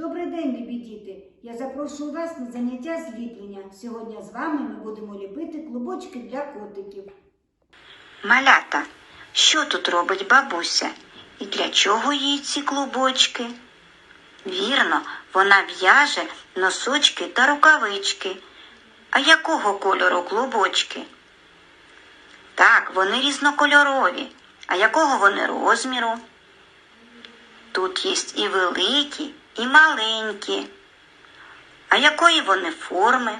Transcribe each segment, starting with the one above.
Добрий день, любі діти! Я запрошую вас на заняття зліплення. Сьогодні з вами ми будемо ліпити клубочки для котиків. Малята, що тут робить бабуся? І для чого їй ці клубочки? Вірно, вона в'яже носочки та рукавички. А якого кольору клубочки? Так, вони різнокольорові. А якого вони розміру? Тут є і великі, і маленькі. А якої вони форми?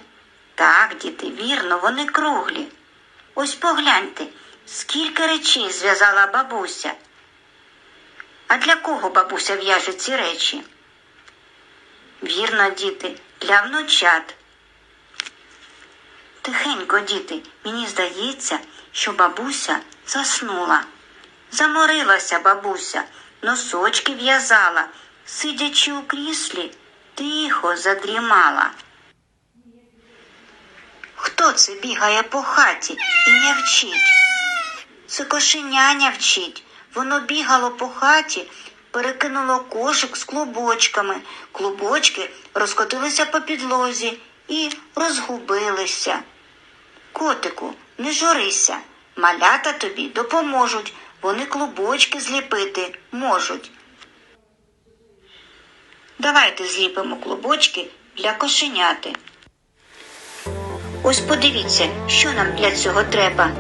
Так, діти, вірно, вони круглі. Ось погляньте, скільки речей зв'язала бабуся. А для кого бабуся в'яже ці речі? Вірно, діти, для внучат. Тихенько, діти, мені здається, що бабуся заснула. Заморилася бабуся, носочки в'язала, сидячи у кріслі, тихо задрімала. Хто це бігає по хаті і не вчить? Це кошеня вчить. Воно бігало по хаті, перекинуло кошик з клубочками. Клубочки розкотилися по підлозі і розгубилися. Котику, не журися. Малята тобі допоможуть. Вони клубочки зліпити можуть. Давайте зліпимо клубочки для кошеняти. Ось подивіться, що нам для цього треба.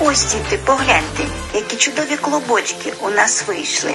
Ось діти, погляньте, які чудові клубочки у нас вийшли.